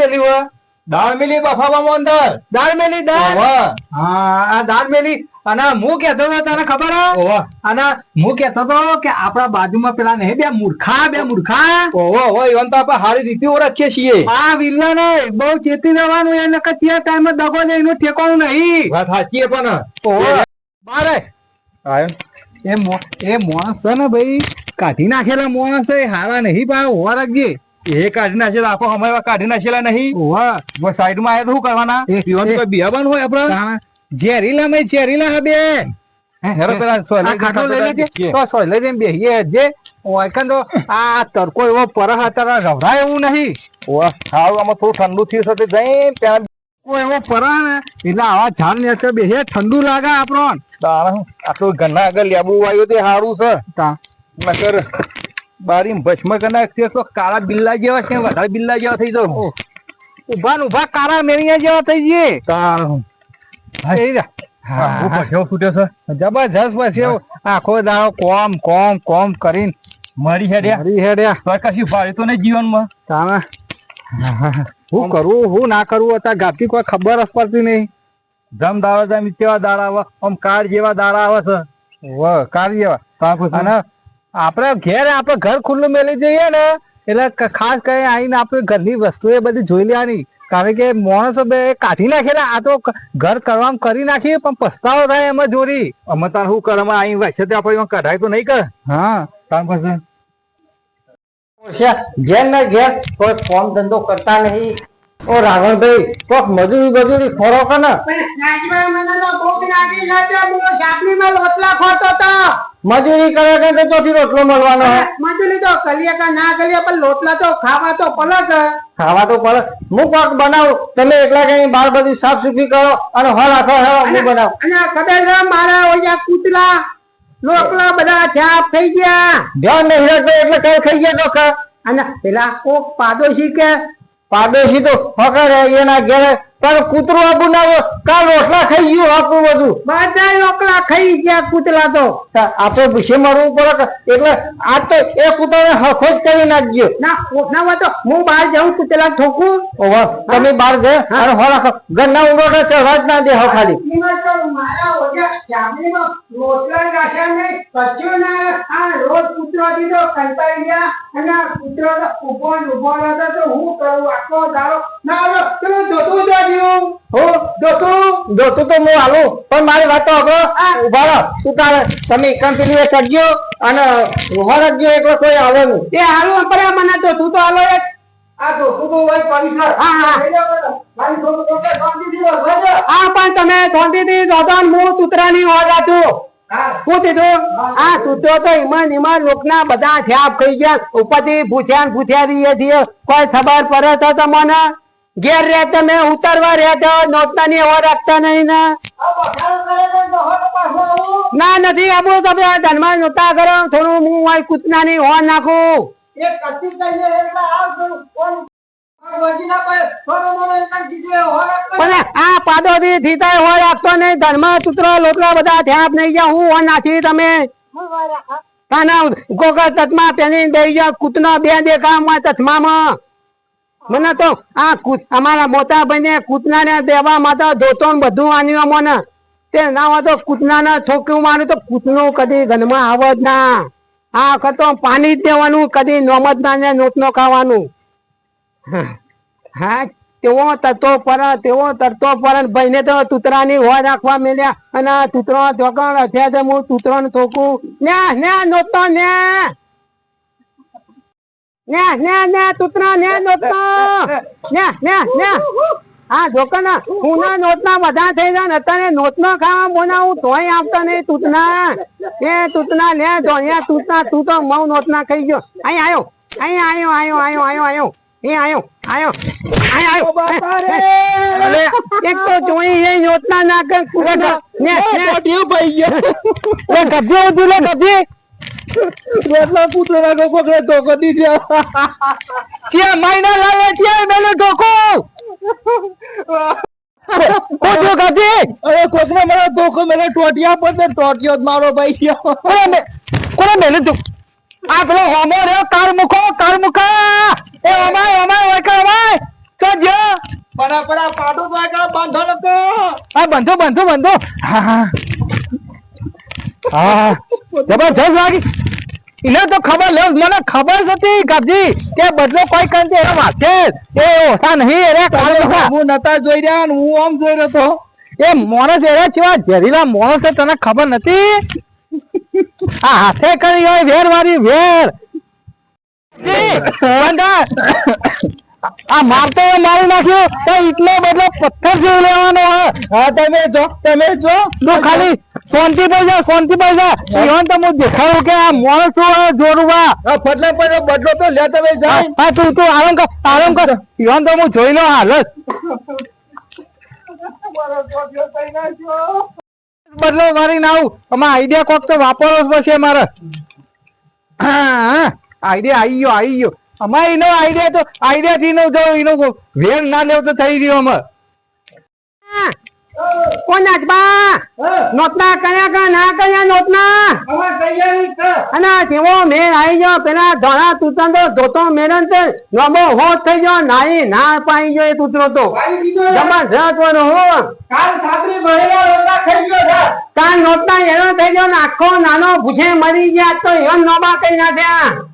મેલી હોય? દાળ મેલી બફાવામાં અંદર? દાળ મેલી દાળ? હા આ દાળ મેલી. અને હું કેતો હતો તને ખબર અને હું કેતો હતો કે આપણા બાજુમાં પેલા નહીં બે મૂર્ખા બે મૂર્ખા. ઓહો ઓવા ઈવન તો આપણે સારી રીતે ઓળખીએ છીએ. આ વિલ્લા ને બહુ ચેતી રહેવાનું એને કે ત્યાં ટાઈમે દગો ને એનું ઠેકાણું નહીં. વાત સાચી પણ. ઓહો. બારે. એ મો- એ માણસ છે ને ભાઈ કાઢી નાખેલા માણસ એ હારા નહીં પા હોવા રાખજે એ કાઢી નાખેલા આખો હમાયવા કાઢી નાખેલા નહીં. સાઈડમાં આવ્યા તો શું કરવાના? કોઈ બિયાબાન હોય આપડે ઝેરીલા મેં ઝેરીલા હા બે. હેરો પેલા સોય લઈ લેજે. તો સોય લઈ જઈને બેહીએ જે ઓયકન તો આ તડકો એવો પરહ અત્યારે રવરાય એવું નહીં. ઓવા હાવ આમાં થોડું ઠંડુ થયું છે તે ત્યાં. એવો પરહ ને એટલે આવા ઝાડ નીચે બેહીએ ઠંડુ લાગે આપણો આટલું ઘરના આગળ લેબુ આવ્યું તે સારું છે. તા. નકર બારી ભસ્મ કરી તો કાળા બિલ્લા જેવા છે વધારે બિલ્લા જેવા થઈ જાવ ઊભા ને ઊભા કાળા મેળિયા જેવા થઈ જઈએ. જબરજસ્ત પછી આખો દાડો કોમ કોમ કોમ કરીને મારી હેડ્યા? હરી હેડ્યા. કશું ભાડ્યું તો નહીં જીવનમાં? તામે હું કરું હું ના કરવું અત્યારે ગાતી કોઈ ખબર જ પડતી નહીં. જમ દાવા જેવા કેવા દાડા આવે આમ કાર જેવા દાડા આવે છે. વ કાર્ય જેવા. પછી? અને આપણે ઘેર આપણે ઘર ખુલ્લું મેલી જઈએ ને, એટલે ખાસ કરીને આવીને આપણે ઘરની વસ્તુ એ બધી જોઈ લેવાની. કારણ કે માણસો બે કાઢી નાખેલા આ તો ઘર કરવામાં કરી નાખી પણ પસ્તાવો થાય એમાં જોરી. અમે તાર શું કર અહીં વાંચે તે આપણે કઢાય તો નહીં કર. હા, તાર પાસે. ઘેર ને ઘેર કોઈ ફોર્મ ધંધો કરતા નહીં. ઓ રાવણભાઈ, કોક મજૂરી મજૂરી ખોરો કે ને? મજૂરી કરે કે તો ચોથી રોટલો મળવાનો? હે મજૂરી તો કલિયા કા ના કરીએ પણ લોટલા તો ખાવા તો પલક ખાવા તો પડે. હું કોક બનાવું? તમે એકલા કઈ બાર બધી સાફ સુફી કરો અને હળ આખો હે હું બનાવું. અને કદાચ મારા ઓયા કૂતરા લોકલા બધા છાપ થઈ ગયા. ધ્યાન નહીં રાખતો એટલે કઈ ખાઈ ગયા તો અને પેલા કોક પાડોશી કે પાડોશી તો ફકર એના ઘેરે તારું કૂતરું આપું ના કાલ રોટલા ખાઈ ગયું આપું બધું. બધા રોટલા ખાઈ ગયા કૂતરા તો. તા આપણે પૂછે મારવું પડે એટલે આજ તો એ કૂતરાને હખો જ કરી નાખજો. ના કોઠામાં તો હું બહાર જાઉં કૂતરા ઠોકું. ઓહો તમે બહાર ગયા અને હો રાખો ઘરના ઉંડોટા જ ના દે ખાલી. તો મારા ઓજા ચામડીમાં રોટલા રાખ્યા નહીં કચ્યું ના. આ રોજ કૂતરો દીધો કંટાળી ગયા. અને આ કૂતરો ઊભો ઊભો રહેતો તો હું કરું? આખો દાડો. ના તમે જોતું જોડ્યું હો જોતું જોતું તો હું હાલું પણ મારી વાત તો આપણો ઊભા રહો. તું તારે તમે એકમ પેલી ચડજો અને ઊભા રાખજો એકલો કોઈ આવે નહીં. એ હારું પડે મને તો તું તો હાલો એક. આ જોતું તો હોય પડી હા હા. હા પણ તમે શાંતિથી જોતો ને હું કૂતરાની કીધું? આ કૂતરો તો હિમાન ઈમાન લોકના બધા છાપ ખાઈ ગયા. ઉપરથી ભૂથિયા રહીએ છીએ. કોઈ ખબર પડે તો તમને? ઘેર રહે તમે, ઉતરવા નોટના નોટતાની ઓર રાખતા નહીં ને? ના, નથી આપણું તમે આ ધનમાં નોતા કરો, થોડું હું આ કૂતનાની હોર નાખું. પણ આ થીતા હોય રાખતો નહીં ધર્મ કૂતરો લોટલા બધા થ્યાપ નહીં હું હો નાખી તમે. કાના, ગોગા તતમાં પેની દઈ ગયા કૂતનો બે દેખામાં તથમામાં મને તો આ અમારા મોટા ભાઈને કૂતનાને દેવા માટે ધોતો બધું આન્યું મને તે ના હોય તો કૂતનાને ઠોક્યું મારું તો કૂતનું કદી ઘનમાં આવ જ ના. આ વખત તો પાણી જ દેવાનું, કદી નોમ જ ના ને નોટ નો ખાવાનું. હા, તેવો તરતો પર, તેવો તરતો પર ભાઈને તો તૂતરાની હોય રાખવા મેળ્યા અને તૂતરો ચોકણ અથ્યા હું તૂતરો ઠોકું. ને ને નોટો ને ને ને ને તુતરા ને નોટો ને ને ને હા જોકન હું ના નોટ બધા થઈ જાય અત્યારે નોતનો ખાવા બોના હું તોય આપતો નહીં તૂતના. એ તૂતના લે જોયા તૂતના તું તો મઉ નોતના ખાઈ ગયો. અહીં આવ્યો અહીં આવ્યો આવ્યો આવ્યો આવ્યો આવ્યો એ આવ્યો અહીં આવ્યો અલે એક તો જોઈ એ યોજના ના કર ને ને ભાઈ ગયા. લે ગભ્યો ઉધી લે ગભી. એટલા પુત્ર ના પકડે તો કદી ગયા ચિયા મહિના લાવે ત્યાં મેલે ઢોકો કોજો ગભી અરે કોકને મને ધોકો મને ટોટિયા પર ને ટોટિયો જ મારો ભાઈ ગયો કોને મેલે તું આ પેલો હોમો રહ્યો કાર મુકા એ અમાય અમાય ઓય કા અમાય. તો જો આ પાટો તો આગળ બાંધો તો હા બંધો બંધો બંધો. હા. હા હા. જબરજસ્ત વાગી. એને તો ખબર લે મને ખબર નથી હતી ગાબજી કે બદલો કોઈ કંતે એના માથે એ ઓછા નહીં અરે કાલે હું નતા જોઈ રહ્યા ને હું આમ જોઈ રહ્યો તો? એ માણસ એરા કેવા ઝેરીલા માણસ તને ખબર નથી? આ હાથે કરી હોય વેર. વાળી વેર. આ મારતો મારી નાખ્યો. તો એટલો બધો પથ્થર જેવું લેવાનો હા તમે જો તમે જો. તું ખાલી શાંતિ પૈસા જા શાંતિ પૈસા જા. ઈવન તો હું દેખાડું કે આ મોણ હોય જોડવા ફટલા પર બદલો તો લે તમે જાય. હા તું તું આરામ કર આરામ કર. ઈવન તો હું જોઈ લો હાલત. બદલો મારી ના આવું. આમાં આઈડિયા કોક તો વાપરો પછી પડશે મારે આઈડિયા આવી ગયો આવી ગયો. અમારે એનો આઈડિયા તો આઈડિયા થી નો જો એનો વેર ના લેવ તો થઈ ગયો કોણ નાચબા નોટના કયા ના કયા નોટના અને તેવો મેળ આવી ગયો પેલા ધોળા તૂતન તો ધોતો મેળન તે નોબો હોત થઈ ગયો નાઈ ના પાઈ ગયો એ તૂતરો તો. જબરજસ્ત વાળો હો કાલ નોટના એનો થઈ ગયો ને આખો નાનો ભૂજે મરી ગયા તો એમ નોબા કઈ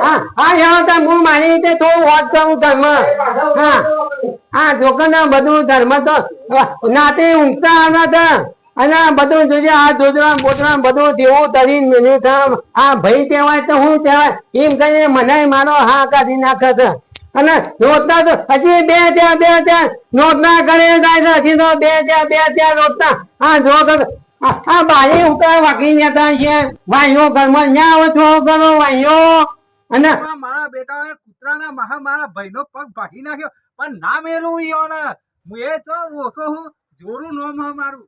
હા હા યાર તમે હું મારી રીતે થોડું વાત કરું ધર્મ. હા હા. જોકરના બધું ધર્મ તો નાતે ઊંઘતા આવ્યા હતા. અને બધું જોજે આ દોદરા બોદરા બધું જેવું તરીને મેલ્યું છે આ ભાઈ કહેવાય તો હું કહેવાય? એમ કહીને મને મારો હા કાઢી નાખે છે. અને નોટના તો હજી બે ત્યાં બે ત્યાં નોટના ઘરે જાય છે. હજી તો બે ત્યાં બે ત્યાં નોટના હા જો આ આ બાઈ ઉતા વાગી જતા છે ભાઈઓ ઘરમાં ન્યા આવો છો કરો ભાઈઓ અને મારા બેટા કૂતરાના મહા મારા ભાઈનો પગ ભાગી નાખ્યો. પણ ના મેલું ને હું એ તો ઓછો હું જોરું નોમ મારું.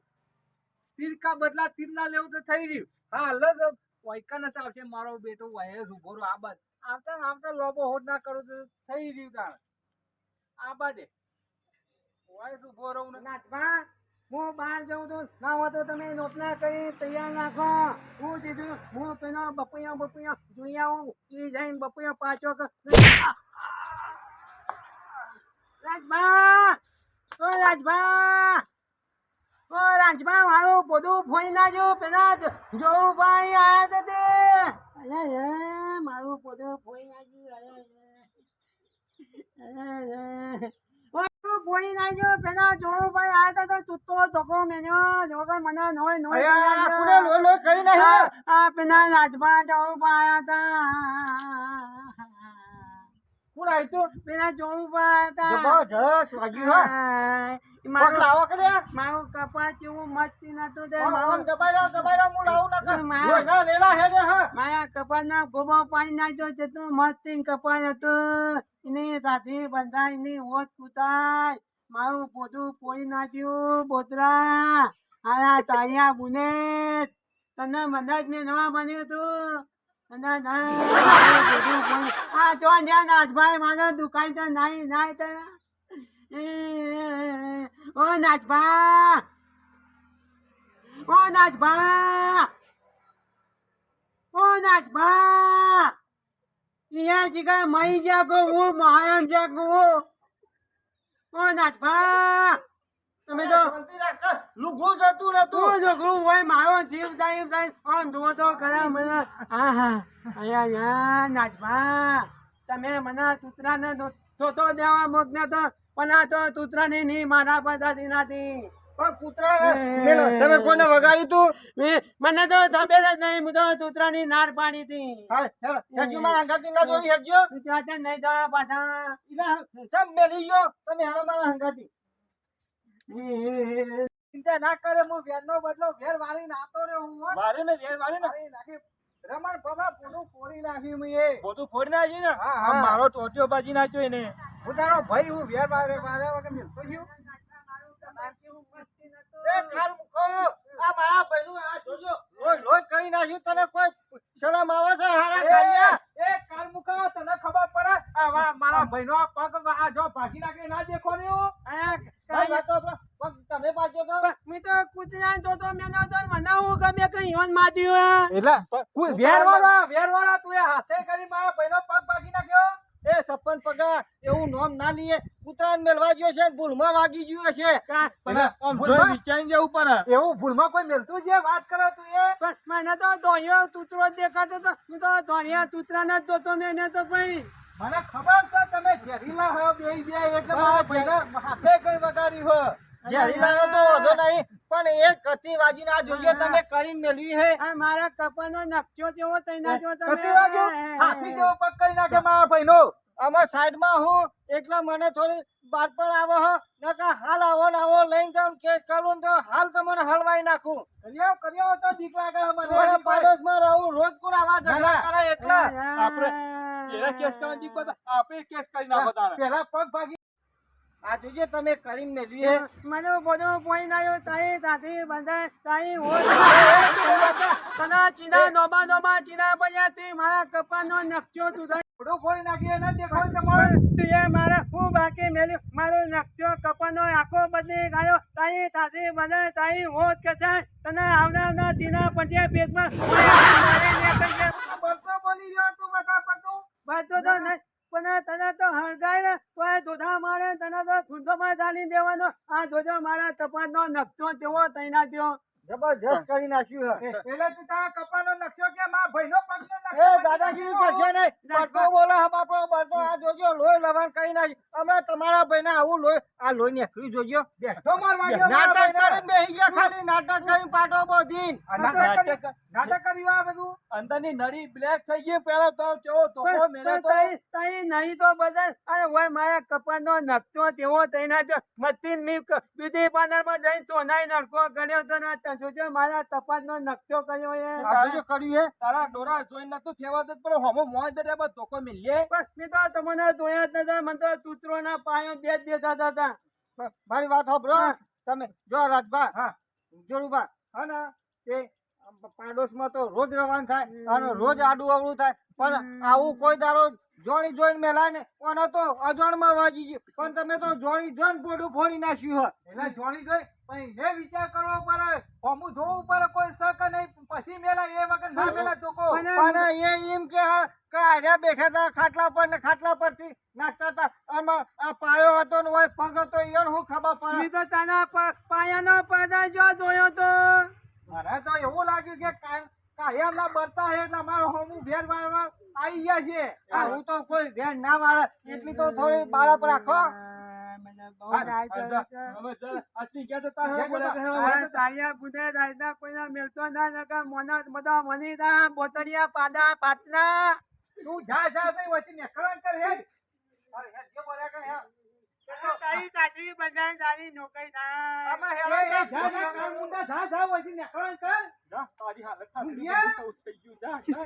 તીરકા બદલા તીર ના લેવું તો થઈ રહ્યું હા હાલ જ કોઈકા ન ચાલશે મારો બેટો વયસ ઊભો આ બાદ આવતા ને આવતા લોબો હોટ ના કરું તો થઈ રહ્યું તાર. આ બાદે. વયસ ઊભો રહું ને. નાચબા હું બહાર જાઉં છું. ના હોય તો તમે નોટના કરી તૈયાર નાખો હું દીધું હું પેલો બપૈયો બપૈયો દુનિયા હું એ જઈને બપૈયો પાછો રાજભા! ઓ રાજભા! ઓ રાજભા, મારું બધું ફોઈ નાજો પેલા જોવું ભાઈ આયા તો અરે મારું બધું ફોઈ નાજ્યું ફોઈ નાખ્યો પેલા જોવું ભાઈ આયા તો તૂટતો ધોકો મેન્યો જોગર મને નોય નોય કોને લોહી લોહી કરી નાખ્યો? આ પેલા રાજભા જવું ભાઈ હતા કોણ તો પેલા જોવું ભાઈ જસ વાગ્યું હો. મારું લાવો કે? કપાળ કેવું મસ્તી નતું મારું હું લાવું ના કર. લેલા હે ને, હા. મારા કપાળના ગોબો પાણી નાખ્યો જેટલું મસ્તી કપાળ હતું એની સાથી બંધાય એની હોત કૂતાય મારું પોતું પોઈ નાખ્યું બોતરા આયા તાળિયા બુને તને મને જ મેં નવા બન્યું તું આ જો જ્યાં નાથભાઈ મારો દુકાન તો નાઈ નાઈ તો. ઓ નાથભા ઓ નાથભા ઓ નાથભા અહીંયા જીગા મઈ જાગો હું મહાયામ જાગો ઓ નાથભા તમે તો. લુગડું જતું નતું. તું છોકરું હોય મારો જીવ જાય એમ થાય આમ જુઓ તો ખરા મને હા હા અહીંયા અહીંયા તમે મને તૂતરાને ધોતો દેવા મોકલ્યો તો પણ આ તો તૂતરાની નહીં મારા પદાથી નથી પણ કૂતરાને તમે કોને વગાડ્યું તું? મને તો ખબર જ નહીં હું તો તૂતરાની નાર પાડી હતી હેરજી મારા હંગાથી ના જોઈ હેરજો. ત્યાં ત્યાં નહીં જવા પાછા ઈલા, મેલી ગયો? તમે હેલો મારા હંગાથી. ચિંતા ના કરે હું વેર નો બદલો વેર વાળી નાતો રે હું. વારી ને વેર વાળી નાખી. રમણ બાબા પોતું ફોડી નાખ્યું મેં એ. બધું ફોડી નાખ્યું ને? હા મારો ટોટિયો બાજી નાખ્યો એને. હું તારો ભાઈ હું વેર વારે વારે વગર મિલતો છું આ મારા ભાઈનું આ જોજો. લોય લોય કરી નાખ્યું. તને કોઈ શરમ આવે એ કાલ મુકો. તને ખબર પડે? આ મારા ભાઈનો પગ આ જો ભાગી નાખે ના દેખો ને હું. આ કાલ કૂતરા જોતો તો મને હું ગમે કઈ યોન માર્યું એટલે કોઈ વેરવાળા વેરવાળા તું એ હાથે કરી મારા ભાઈનો પગ ભાગી નાખ્યો. એ સપન પગા એવું નામ ના લઈએ. કૂતરાને મેલવા ગયો છે ભૂલમાં વાગી ગયું જોઈ વિચારીને જવું પડે એવું ભૂલમાં કોઈ મેલતું છે? વાત કરો તું એ. મને તો ધોયો તૂતરો દેખાતો તો હું તો ધોળિયા તૂતરા ના જોતો મેં તો ભાઈ. મને ખબર છે તમે ઝેરીલા હો બે બે એટલે મારા ભાઈને હાથે કઈ વગાડી હો. ઝેરીલાનો તો વાંધો નહીં. પણ એ કતી વાજીને આ જોજો તમે કરીને મેળવી હે. આ મારા કપાનો નકચો તેવો તૈના જો તમે. કતી હાથી જેવો પગ કરી નાખે મારા ભાઈનો. આમાં સાઈડમાં હું એટલે મને થોડી બાર પણ આવો હો નકા હાલ આવો ને આવો લઈને જાઉં કેસ કરું તો હાલ તમને હલવાઈ નાખું. કર્યો કર્યો તો બીક લાગે મને પાડોશમાં રહું રોજ કોણ આવા ઝઘડા કરે એટલા. આપણે કેસ કરવાની બીક આપણે કેસ કરી નાખો તારે. પહેલા પગ ભાગી આ જોજો તમે કરીને મેળવી હે મને બધો પોઈન્ટ આવ્યો. તાઈ તાથી બંધાય તાઈ હોત તના ચીના નોબા નોબા ચીના પડ્યાથી મારા કપાનો નકચો તું થોડું ફોડી નાખી એને દેખો ને તમારે. તું એ મારા હું બાકી મેલ્યું મારો નકચો કપાનો આખો બદલી ગયો. તાઈ તાથી બંધાય તાઈ હોત કે જાય તને આવના આવના ચીના પંજે પેટમાં બોલી રહ્યો તું બધા પતું બાજુ તો નહીં. પણ તને તો હળગાય ને તો એ ધોધા મારે તને તો ધૂંધોમાં ચાલી દેવાનો. આ જોજો મારા તપાસનો નકશો તેવો તૈના થયો. જબરજસ્ત કરી નાખ્યું હે. એટલે તું તારા કપાનો નકશો કે મારા ભાઈનો પગનો એ દાદાગીરી કરશે ને. બળતો બોલો હા બાપો બળતો આ જોજો લોહી લવાણ કરી નાખી અમે તમારા ભાઈને આવું લોહી આ લોહી ને ખરી જોજો. બેઠો મારવા નાટક. કરીને બેસી ગયા ખાલી. નાટક કરીને પાટો બોધીન. નાટક કરી- નાટક કરી આ બધું. અંદરની નળી બ્લેક થઈ ગઈ પેલા તો કેવો તો મેલે તો તઈ નહીં તો બધા અરે ઓય મારા કપાનો નકશો તેવો તૈના જો મસ્તી મી બીજી પાર્લરમાં તો નાઈ નરકો કર્યો તો ના તો જો મારા તપાસનો નકશો કર્યો એ. આ જોજો કર્યું એ. તારા ડોરા જોઈને તો ફેવા તો પણ હોમો મોય દે બસ તોકો મિલીએ. બસ મે તો તમને જોયા જ નતા મને તો તૂતરો ના પાયો બે દેતા હતા. મારી વાત સાંભળો. તમે જો રાજભા હા. જોડુભા હા ને તે પાડોશમાં તો રોજ રવાન થાય અને રોજ આડું અવળું થાય. પણ આવું કોઈ દારો જોણી જોઈને મેલાય ને અને તો અજાણમાં વાજી ગયું. પણ તમે તો જોણી જોઈન પોડું ફોડી નાખ્યું હોય. એટલે જોણી જોઈ પણ એ વિચાર કરવો પડે. હોમું જોવું પડે કોઈ શક નહીં? પછી મેલા એ વખત ના મેલા ચોકો પણ એ એમ કે હા, બેઠા હતા ખાટલા પર ને ખાટલા પરથી નાખતા હતા. આમાં આ પાયો હતો ને હોય પગ હતો એ હું ખબર પડે. તો તાના પાયા પાયાનો પદ જો જોયો તો. મને તો એવું લાગ્યું કે કાય- કાયમ ના બરતા હે એટલે મારો હોમું ભેર વાળવા આવી ગયા છે. આ હું તો કોઈ વેણ ના વાળે એટલી તો થોડી બાળક રાખો. બોતડિયા પાદા પાતના તું જા જા ભાઈ વચ્ચે નેકળણ કર હેડ. હેડ જે બોલ્યા કર હેડ. તારી ચાચરી બધાય તારી નોકરી ના એ, ના જા જા કામ મુંડા જા જા વચ્ચે નેકળણ કર જા તારી હાલત થઈ ગયું જા